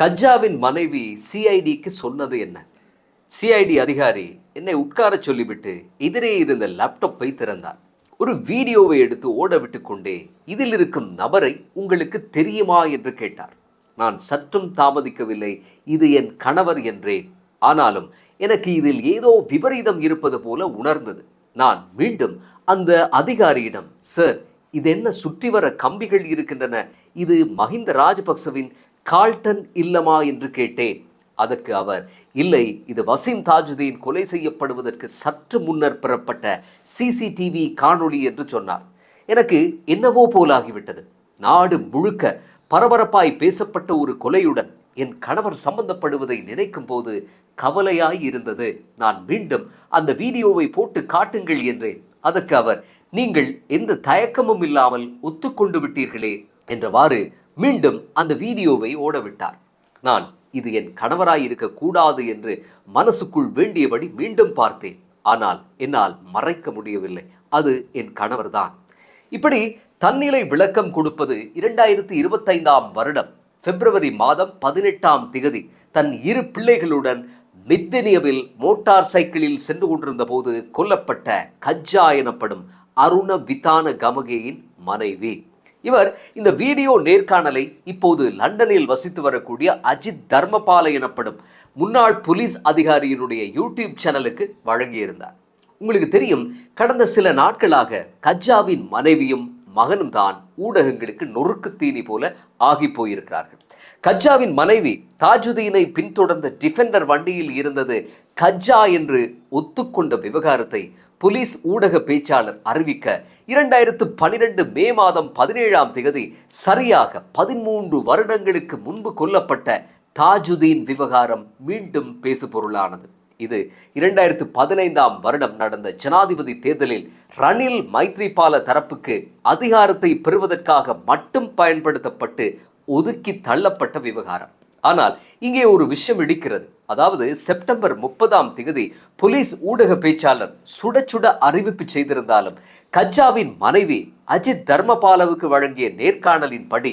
கஜாவின் மனைவி சிஐடிக்கு சொன்னது என்ன? சிஐடி அதிகாரி என்னை உட்காரச் சொல்லிவிட்டு எதிரே இருந்த லேப்டாப்பை திறந்தார். ஒரு வீடியோவை எடுத்து ஓட விட்டு கொண்டே இதில் இருக்கும் நபரை உங்களுக்கு தெரியுமா? என்று கேட்டார். நான் சற்றும் தாமதிக்கவில்லை. இது என் கணவர் என்றேன். ஆனாலும் எனக்கு இதில் ஏதோ விபரீதம் இருப்பது போல உணர்ந்தது. நான் மீண்டும் அந்த அதிகாரியிடம் சார் இது என்ன சுற்றி வர கம்பிகள் இருக்கின்றன? இது மஹிந்த ராஜபக்சவின் கால்டன் இல்லமா என்று கேட்டேன். அதற்கு அவர் இல்லை இது வசீம் தாஜுதீன் கொலை செய்யப்படுவதற்கு சற்று முன்னர் பெறப்பட்ட சிசிடிவி காணொளி என்று சொன்னார். எனக்கு என்னவோ போலாகிவிட்டது. நாடு முழுக்க பரபரப்பாய் பேசப்பட்ட ஒரு கொலையுடன் என் கணவர் சம்பந்தப்படுவதை நினைக்கும் போது கவலையாய் இருந்தது. நான் மீண்டும் அந்த வீடியோவை போட்டு காட்டுங்கள் என்றேன். அதற்கு அவர் நீங்கள் எந்த தயக்கமும் இல்லாமல் ஒத்துக்கொண்டு விட்டீர்களே என்றவாறு மீண்டும் அந்த வீடியோவை ஓடவிட்டார். நான் இது என் கணவராய் இருக்கக்கூடாது என்று மனசுக்குள் வேண்டியபடி மீண்டும் பார்த்தேன். ஆனால் என்னால் மறைக்க முடியவில்லை. அது என் கணவர்தான். இப்படி தன்னிலை விளக்கம் கொடுப்பது இரண்டாயிரத்தி இருபத்தைந்தாம் வருடம் பிப்ரவரி மாதம் பதினெட்டாம் திகதி தன் இரு பிள்ளைகளுடன் மித்தினியவில் மோட்டார் சைக்கிளில் சென்று கொண்டிருந்த போது கொல்லப்பட்ட கஜ்ஜா எனப்படும் அருண விதான கமகேயின் மனைவி. இவர் இந்த வீடியோ நேர்காணலை இப்போது லண்டனில் வசித்து வரக்கூடிய அஜித் தர்மபால எனப்படும் முன்னாள் போலீஸ் அதிகாரியினுடைய யூடியூப் சேனலுக்கு வழங்கியிருந்தார். உங்களுக்கு தெரியும் கடந்த சில நாட்களாக கஜாவின் மனைவியும் மகனும் தான் ஊடகங்களுக்கு நொறுக்கு தீனி போல ஆகி போயிருக்கிறார்கள். கஜாவின் மனைவி தாஜுதீனை பின்தொடர்ந்த டிஃபெண்டர் வண்டியில் இருந்தது கஜா என்று ஒத்துக்கொண்ட விவகாரத்தை போலீஸ் ஊடக பேச்சாளர் அறிவிக்க இரண்டாயிரத்து பனிரெண்டு மே மாதம் பதினேழாம் தேதி சரியாக பதிமூன்று வருடங்களுக்கு முன்பு கொல்லப்பட்ட தாஜுதீன் விவகாரம் மீண்டும் பேசுபொருளானது. இது இரண்டாயிரத்து பதினைந்தாம் வருடம் நடந்த ஜனாதிபதி தேர்தலில் ரணில் மைத்ரிபால தரப்புக்கு அதிகாரத்தை பெறுவதற்காக மட்டும் பயன்படுத்தப்பட்டு ஒதுக்கி தள்ளப்பட்ட விவகாரம். ஆனால் இங்கே ஒரு விஷயம் இடிக்கிறது அதாவது செப்டம்பர் முப்பதாம் தேதி போலீஸ் ஊடக பேச்சாளர் சுட சுட அறிவிப்பு செய்திருந்தாலும் கஜ்ஜாவின் மனைவி அஜித் தர்மபாலவுக்கு வழங்கிய நேர்காணலின் படி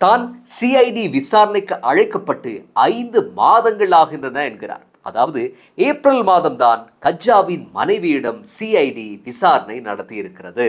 தான் சிஐடி விசாரணைக்கு அழைக்கப்பட்டு ஐந்து மாதங்கள் ஆகின்றன என்கிறார். அதாவது ஏப்ரல் மாதம்தான் கஜ்ஜாவின் மனைவியிடம் சிஐடி விசாரணை நடத்தியிருக்கிறது.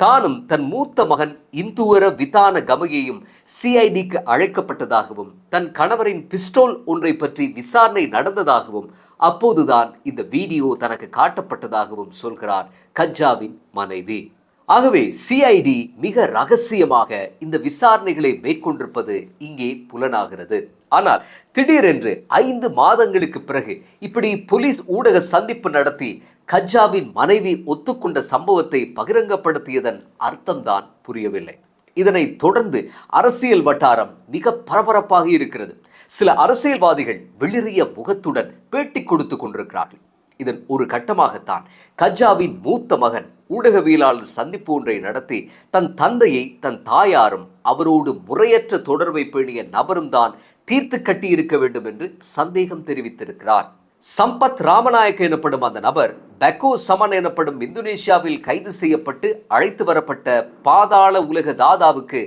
தானும் தன் மூத்த மகன் இந்துவர விதான கமகியும் சிஐடிக்கு அழைக்கப்பட்டதாகவும் தன் கணவரின் பிஸ்டோல் ஒன்றை பற்றி விசாரணை நடந்ததாகவும் அப்போதுதான் இந்த வீடியோ தனக்கு காட்டப்பட்டதாகவும் சொல்கிறார் கஜாவின் மனைவி. ஆகவே சிஐடி மிக ரகசியமாக இந்த விசாரணைகளை மேற்கொண்டிருப்பது இங்கே புலனாகிறது. ஆனால் திடீரென்று ஐந்து மாதங்களுக்கு பிறகு இப்படி போலீஸ் ஊடக சந்திப்பு நடத்தி கஜாவின் மனைவி ஒத்துக்கொண்ட சம்பவத்தை பகிரங்கப்படுத்தியதன் அர்த்தம்தான் புரியவில்லை. இதனை தொடர்ந்து அரசியல் வட்டாரம் மிக பரபரப்பாக இருக்கிறது. சில அரசியல்வாதிகள் வெளிரிய முகத்துடன் பேட்டி கொடுத்து கொண்டிருக்கிறார்கள். இதன் ஒரு கட்டமாகத்தான் கஜ்ஜாவின் மூத்த மகன் ஊடகவியலாளர் சந்திப்பு ஒன்றை நடத்தி தன் தந்தையை தன் தாயாரும் அவரோடு முறையற்ற தொடர்பை பேணிய நபரும் தான் தீர்த்து கட்டியிருக்க வேண்டும் என்று சந்தேகம் தெரிவித்திருக்கிறார். சம்பத் ராமநாயக்க எனப்படும் அந்த நபர் பெக்கோ சமன் எனப்படும் இந்தோனேஷியாவில் கைது செய்யப்பட்டு அழைத்து வரப்பட்ட பாதாள உலக தாதாவுக்கு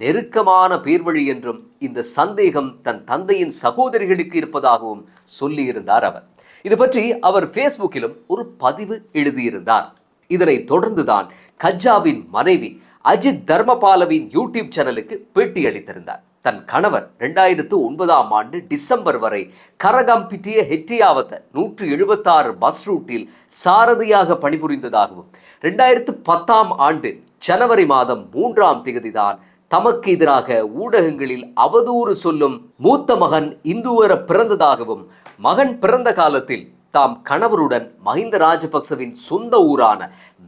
நெருக்கமான பேர்வழி என்றும் இந்த சந்தேகம் தன் தந்தையின் சகோதரிகளுக்கு இருப்பதாகவும் சொல்லியிருந்தார் அவர். இது பற்றி அவர் ஃபேஸ்புக்கிலும் ஒரு பதிவு எழுதியிருந்தார். இதனை தொடர்ந்துதான் கஜ்ஜாவின் மனைவி அஜித் தர்மபாலவின் யூடியூப் சேனலுக்கு பேட்டி அளித்திருந்தார். தன் கணவர் ரெண்டாயிரத்து ஒன்பதாம் ஆண்டு டிசம்பர் வரை கரகம்பிட்டிய ஹெட்டியாவத்த நூற்று எழுபத்தாறு பஸ் ரூட்டில் சாரதியாக பணிபுரிந்ததாகவும் ரெண்டாயிரத்து பத்தாம் ஆண்டு ஜனவரி மாதம் மூன்றாம் திகதிதான் தமக்கு எதிராக ஊடகங்களில் அவதூறு சொல்லும் மூத்த மகன் இந்துவர பிறந்ததாகவும் மகன் பிறந்த காலத்தில் தாம் கணவருடன் மஹிந்த ராஜபக்சவின் சொந்த ஊரான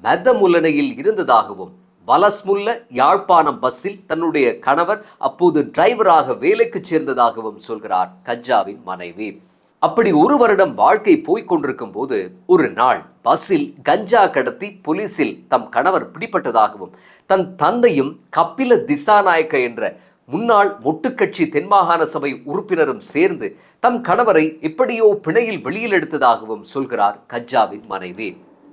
மெதமுலனையில் இருந்ததாகவும் வலஸ்முல்ல யாழ்ப்பாணம் பஸ்ஸில் தன்னுடைய கணவர் அப்போது டிரைவராக வேலைக்கு சேர்ந்ததாகவும் சொல்கிறார் கஜாவின் மனைவி. அப்படி ஒரு வருடம் வாழ்க்கை போய்க் கொண்டிருக்கும் போது ஒரு நாள் பஸ்ஸில் கஞ்சா கடத்தி போலீசில் தம் கணவர் பிடிப்பட்டதாகவும் தன் தந்தையும் கபில திசாநாயக்க என்ற முன்னாள் மொட்டுக்கட்சி தென்மாகாண சபை உறுப்பினரும் சேர்ந்து தம் கணவரை எப்படியோ பிணையில் வெளியில் எடுத்ததாகவும் சொல்கிறார் கஜாவின் மனைவி.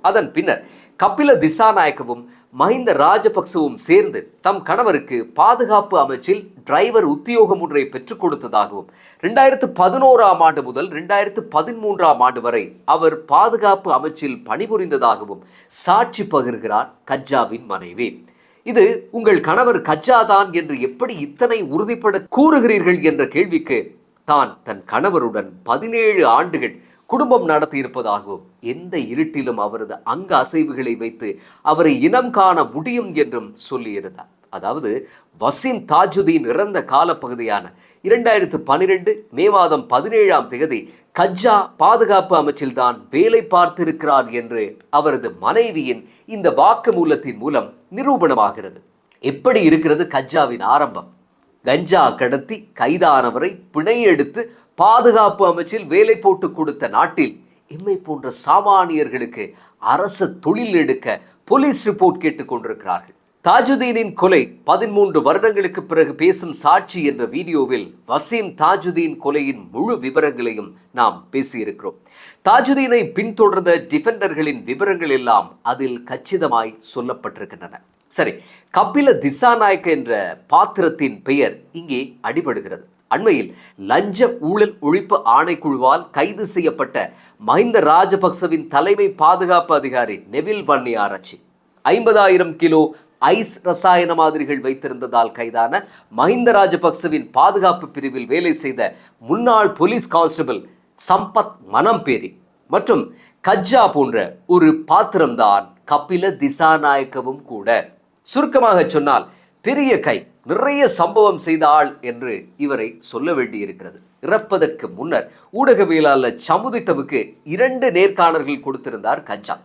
அதன் பின்னர் கபில திசாநாயக்கவும் மஹிந்த ராஜபக்சவும் சேர்ந்து தம் கணவருக்கு பாதுகாப்பு அமைச்சில் டிரைவர் உத்தியோகம் ஒன்றை பெற்றுக் கொடுத்ததாகவும் ரெண்டாயிரத்து பதினோராம் ஆண்டு முதல் ரெண்டாயிரத்து பதிமூன்றாம் ஆண்டு வரை அவர் பாதுகாப்பு அமைச்சில் பணிபுரிந்ததாகவும் சாட்சி பகிர்கிறார் கஜ்ஜாவின் மனைவி. இது உங்கள் கணவர் கஜாதான் என்று எப்படி இத்தனை உறுதிப்பட கூறுகிறீர்கள் என்ற கேள்விக்கு தான் தன் கணவருடன் பதினேழு ஆண்டுகள் குடும்பம் நடத்தியிருப்பதாகவும் எந்த இருட்டிலும் அவரது அங்க அசைவுகளை வைத்து அவரை இனம் காண முடியும் என்றும் சொல்லியிருந்தார். அதாவது வசீம் தாஜுதீன் இறந்த காலப்பகுதியான இரண்டாயிரத்து பனிரெண்டு மே மாதம் பதினேழாம் தேதி கஜ்ஜா பாதுகாப்பு அமைச்சில் தான் வேலை பார்த்திருக்கிறார் என்று அவரது மனைவியின் இந்த வாக்குமூலத்தின் மூலம் நிரூபணமாகிறது. எப்படி இருக்கிறது கஜ்ஜாவின் ஆரம்பம்? கஞ்சா கடத்தி கைதானவரை பிணை எடுத்து பாதுகாப்பு அமைச்சில் வேலை போட்டு கொடுத்த நாட்டில் எம்மை போன்ற சாமானியர்களுக்கு அரசு தொழில் எடுக்க போலீஸ் ரிப்போர்ட் கேட்டுக் கொண்டிருக்கிறார்கள். தாஜுதீனின் கொலை பதிமூன்று வருடங்களுக்கு பிறகு பேசும் சாட்சி என்ற வீடியோவில் வசீம் தாஜுதீன் கொலையின் முழு விவரங்களையும் நாம் பேசியிருக்கிறோம். தாஜுதீனை பின்தொடர்ந்த டிஃபெண்டர்களின் விவரங்கள் எல்லாம் அதில் கச்சிதமாய் சொல்லப்பட்டிருக்கின்றன. சரி கபில திசாநாயக்க என்ற பாத்திரத்தின் பெயர் இங்கே அடிபடுகிறது. அண்மையில் லஞ்ச ஊழல் ஒழிப்பு ஆணைக்குழுவால் கைது செய்யப்பட்ட மஹிந்த ராஜபக்சவின் தலைமை பாதுகாப்பு அதிகாரி நெவில் வன்னி ஆராய்ச்சி ஐம்பதாயிரம் கிலோ ஐஸ் ரசாயன மாதிரிகள் வைத்திருந்ததால் கைதான மஹிந்த ராஜபக்சவின் பாதுகாப்பு பிரிவில் வேலை செய்த முன்னாள் போலீஸ் கான்ஸ்டபிள் சம்பத் மனம்பேரி மற்றும் கஜ்ஜா போன்ற ஒரு பாத்திரம்தான் கபில திசாநாயக்கவும் கூட. சுருக்கமாக சொன்னால் பெரிய கை நிறைய சம்பவம் செய்த ஆள் என்று இவரை சொல்ல வேண்டியிருக்கிறது. இறப்பதற்கு முன்னர் ஊடகவியலாளர் சமுதித்தவுக்கு இரண்டு நேர்காணல்கள் கொடுத்திருந்தார் கஞ்சா.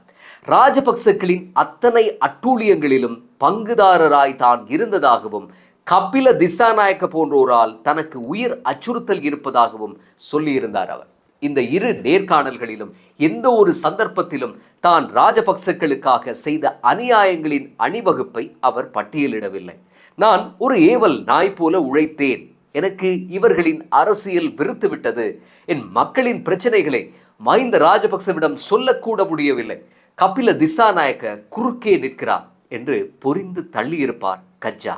ராஜபக்சக்களின் அத்தனை அட்டூழியங்களிலும் பங்குதாரராய் தான் இருந்ததாகவும் கபில திசாநாயக்க போன்றோரால் தனக்கு உயிர் அச்சுறுத்தல் இருப்பதாகவும் சொல்லியிருந்தார் அவர். இந்த இரு நேர்காணல்களிலும் எந்த ஒரு சந்தர்ப்பத்திலும் தான் ராஜபக்சக்களுக்காக செய்த அநியாயங்களின் அணிவகுப்பை அவர் பட்டியலிடவில்லை. நான் ஒரு ஏவல் நாய் போல உழைத்தேன். எனக்கு இவர்களின் அரசியல் வெறுத்து விட்டது. என் மக்களின் பிரச்சனைகளை மஹிந்த ராஜபக்சவிடம் சொல்லக்கூட முடியவில்லை. கபில திசாநாயக்க குறுக்கே நிற்கிறார் என்று பொறிந்து தள்ளியிருப்பார் கஜ்ஜா.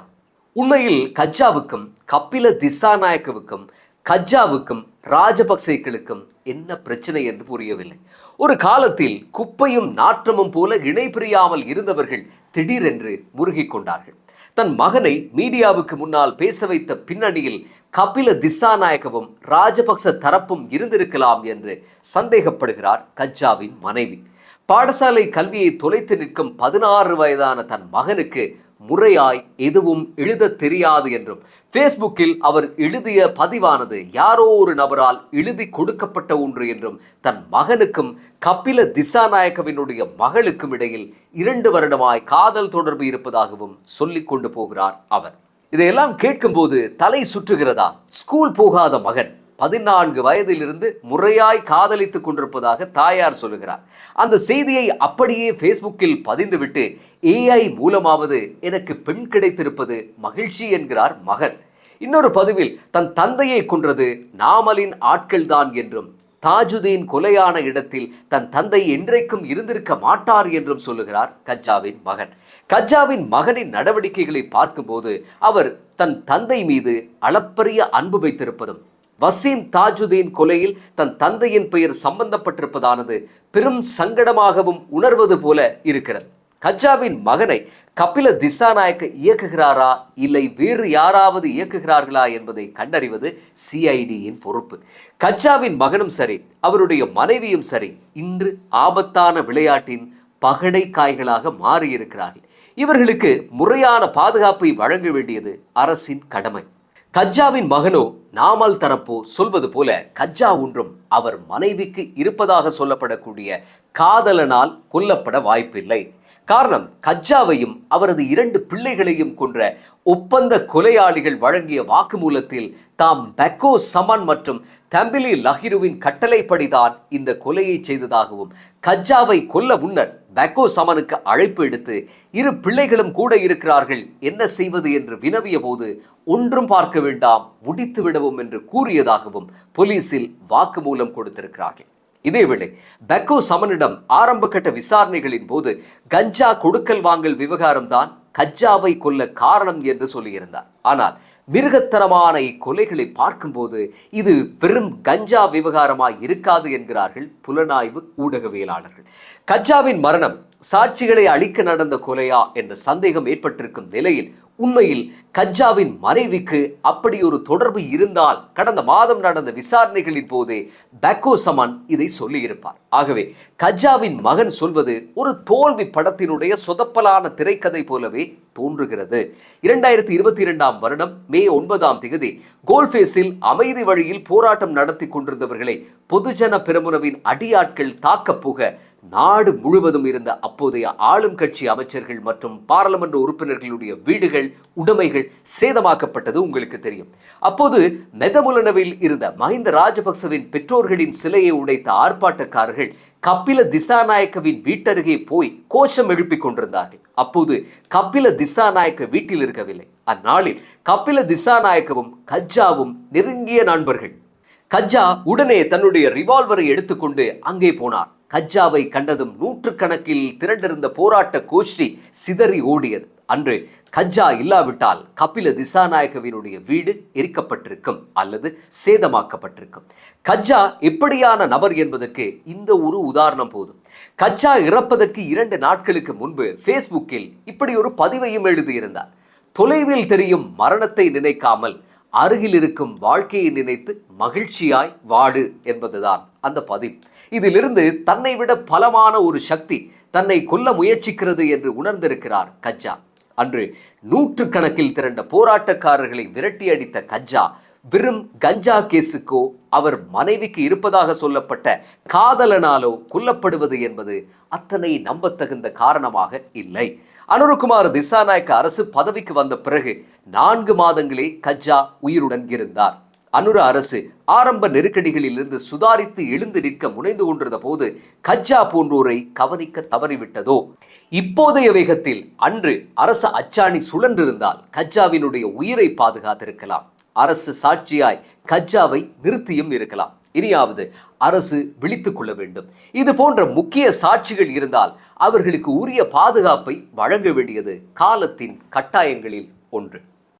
உண்மையில் கஜ்ஜாவுக்கும் கபில திசாநாயக்கவுக்கும் கஜ்ஜாவுக்கும் ராஜபக்சேக்களுக்கும் என்ன பிரச்சனை என்று புரியவில்லை. ஒரு காலத்தில் குப்பையும் நாற்றமும் போல இணை பிரியாமல் இருந்தவர்கள் திடீரென்று முருகிக் கொண்டார்கள். தன் மகனை மீடியாவுக்கு முன்னால் பேச வைத்த பின்னணியில் கபில திசாநாயகவும் ராஜபக்ச தரப்பும் இருந்திருக்கலாம் என்று சந்தேகப்படுகிறார் கஜாவின் மனைவி. பாடசாலை கல்வியை தொலைத்து நிற்கும் பதினாறு வயதான தன் மகனுக்கு முறையாய் எதுவும் எழுதத் தெரியாது என்றும். ஃபேஸ்புக்கில் அவர் எழுதிய பதிவானது யாரோ ஒரு நபரால் எழுதி கொடுக்கப்பட்ட ஒன்று என்றும். தன் மகனுக்கும் கபில திசாநாயக்கவினுடைய மகளுக்கும் இடையில் இரண்டு வருடமாய் காதல் தொடர்பு இருப்பதாகவும் சொல்லிக் கொண்டு போகிறார் அவர். இதையெல்லாம் கேட்கும்போது தலை சுற்றுகிறதா? ஸ்கூல் போகாத மகன். பதினான்கு வயதிலிருந்து முறையாய் காதலித்துக் கொண்டிருப்பதாக தாயார் சொல்லுகிறார். அந்த செய்தியை அப்படியே ஃபேஸ்புக்கில் பதிந்துவிட்டு ஏஐ மூலமாவது எனக்கு பெண் கிடைத்திருப்பது மகிழ்ச்சி என்கிறார் மகன். இன்னொரு பதிவில் தன் தந்தையை கொன்றது நாமலின் ஆட்கள்தான் என்றும் தாஜுதீன் கொலையான இடத்தில் தன் தந்தை என்றைக்கும் இருந்திருக்க மாட்டார் என்றும் சொல்லுகிறார் கஜ்ஜாவின் மகன். கஜ்ஜாவின் மகனின் நடவடிக்கைகளை பார்க்கும்போது அவர் தன் தந்தை மீது அளப்பரிய அன்பு வைத்திருப்பதும் வசீம் தாஜுதீன் கொலையில் தன் தந்தையின் பெயர் சம்பந்தப்பட்டிருப்பதானது பெரும் சங்கடமாகவும் உணர்வது போல இருக்கிறது. கஜ்ஜாவின் மகனை கபில திசாநாயக்க இயக்குகிறாரா இல்லை வேறு யாராவது இயக்குகிறார்களா என்பதை கண்டறிவது சிஐடியின் பொறுப்பு. கஜாவின் மகனும் சரி அவருடைய மனைவியும் சரி இன்று ஆபத்தான விளையாட்டின் பகடை காய்களாக மாறியிருக்கிறார்கள். இவர்களுக்கு முறையான பாதுகாப்பை வழங்க வேண்டியது அரசின் கடமை. கஜ்ஜாவின் மகனோ நாமல் தரப்போ சொல்வது போல கஜ்ஜா ஒன்றும் அவர் மனைவிக்கு இருப்பதாக சொல்லப்படக்கூடிய காதலனால் கொல்லப்பட வாய்ப்பில்லை. காரணம் கஜ்ஜாவையும் அவரது இரண்டு பிள்ளைகளையும் கொன்ற ஒப்பந்த கொலையாளிகள் வழங்கிய வாக்குமூலத்தில் தாம் பெக்கோ சமன் மற்றும் தம்பிலி லஹிருவின் கட்டளைப்படிதான் இந்த கொலையை செய்ததாகவும் கஜ்ஜாவை கொல்ல முன்னர் பெக்கோ சமனுக்கு அழைப்பு எடுத்து இரு பிள்ளைகளும் கூட இருக்கிறார்கள். என்ன செய்வது என்று வினவிய போது ஒன்றும் பார்க்க வேண்டாம் முடித்து விடவும் என்று கூறியதாகவும் போலீசில் வாக்குமூலம் கொடுத்திருக்கிறார்கள். இதேவேளை பெக்கோ சமனிடம் ஆரம்ப கட்ட விசாரணைகளின் போது கஞ்சா கொடுக்கல் வாங்கல் விவகாரம் தான் கொல்ல காரணம் என்று சொல்லியிருந்தார். ஆனால் மிருகத்தனமான இக்கொலைகளை பார்க்கும்போது இது வெறும் கஞ்சா விவகாரமாய் இருக்காது என்கிறார்கள் புலனாய்வு ஊடகவியலாளர்கள். கஞ்சாவின் மரணம் சாட்சிகளை அழிக்க நடந்த கொலையா என்ற சந்தேகம் ஏற்பட்டிருக்கும் நிலையில் உண்மையில் கஜாவின் மனைவிக்கு அப்படி ஒரு தொடர்பு இருந்தால் கடந்த மாதம் நடந்த விசாரணைகளின் போதே பெக்கோ சமன் இதை சொல்லியிருப்பார். ஆகவே கஜாவின் மகன் சொல்வது ஒரு தோல்வி படத்தினுடைய சொதப்பலான திரைக்கதை போலவே தோன்றுகிறது. இரண்டாயிரத்தி இருபத்தி இரண்டாம் வருடம் மே ஒன்பதாம் தேதி கோல்ஃபேஸில் அமைதி வழியில் போராட்டம் நடத்தி கொண்டிருந்தவர்களை பொதுஜன பெருமுனவின் அடியாட்கள் தாக்கப் போக நாடு முழுவதும் இருந்த அப்போதைய ஆளும் கட்சி அமைச்சர்கள் மற்றும் பாராளுமன்ற உறுப்பினர்களுடைய வீடுகள் உடைமைகள் சேதமாக்கப்பட்டது உங்களுக்கு தெரியும். அப்போது மெதமுலனவில் இருந்த மஹிந்த ராஜபக்சவின் பெற்றோர்களின் சிலையை உடைத்த ஆர்ப்பாட்டக்காரர்கள் கபில திசாநாயக்கவின் வீட்டருகே போய் கோஷம் எழுப்பிக் கொண்டிருந்தார்கள். அப்போது கபில திசாநாயக்க வீட்டில் இருக்கவில்லை. அந்நாளில் கபில திசாநாயக்கவும் கஜ்ஜாவும் நெருங்கிய நண்பர்கள். கஜ்ஜா உடனே தன்னுடைய ரிவால்வரை எடுத்துக்கொண்டு அங்கே போனார். கஜ்ஜாவை கண்டதும் நூற்றுக்கணக்கில் திரண்டிருந்த போராட்ட கோஷ்டி சிதறி ஓடியது. அன்று கஜ்ஜா இல்லாவிட்டால் கபில திசாநாயகவினுடைய வீடு எரிக்கப்பட்டிருக்கும் அல்லது சேதமாக்கப்பட்டிருக்கும். கஜ்ஜா எப்படியான நபர் என்பதற்கு இந்த ஒரு உதாரணம் போதும். கஜ்ஜா இறப்பதற்கு இரண்டு நாட்களுக்கு முன்பு ஃபேஸ்புக்கில் இப்படி ஒரு பதிவையும் எழுதியிருந்தார். தொலைவில் தெரியும் மரணத்தை நினைக்காமல் அருகில் இருக்கும் வாழ்க்கையை நினைத்து மகிழ்ச்சியாய் வாடு என்பதுதான் அந்த பதிவு. இதிலிருந்து தன்னை விட பலமான ஒரு சக்தி தன்னை கொல்ல முயற்சிக்கிறது என்று உணர்ந்திருக்கிறார் கஜ்ஜா அன்று நூற்று கணக்கில் திரண்ட போராட்டக்காரர்களை விரட்டி அடித்த கஜ்ஜா வெறும் கஞ்சா கேஸுக்கோ அவர் மனைவிக்கு இருப்பதாக சொல்லப்பட்ட காதலனாலோ கொல்லப்படுவது என்பது அத்தனை நம்பத்தகுந்த காரணமாக இல்லை. அனுருகுமார் திசாநாயக்க அரசு பதவிக்கு வந்த பிறகு நான்கு மாதங்களே கஜ்ஜா உயிருடன் இருந்தார். அனுர அரசு ஆரம்ப நெருக்கடிகளிலிருந்து சுதாரித்து எழுந்து நிற்க முனைந்து கொண்டிருந்த போது கஜ்ஜா போன்றோரை கவனிக்க தவறிவிட்டதோ? இப்போதைய வேகத்தில் அன்று அரசு அச்சாணி சுழன்றிருந்தால் கஜ்ஜாவினுடைய உயிரை பாதுகாத்திருக்கலாம். அரசு சாட்சியாய் கஜ்ஜாவை நிறுத்தியும் இருக்கலாம். இனியாவது அரசு விழித்துக் கொள்ள வேண்டும். இது போன்ற முக்கிய சாட்சிகள் இருந்தால் அவர்களுக்கு உரிய பாதுகாப்பை வழங்க வேண்டியது காலத்தின் கட்டாயங்களில் ஒன்று.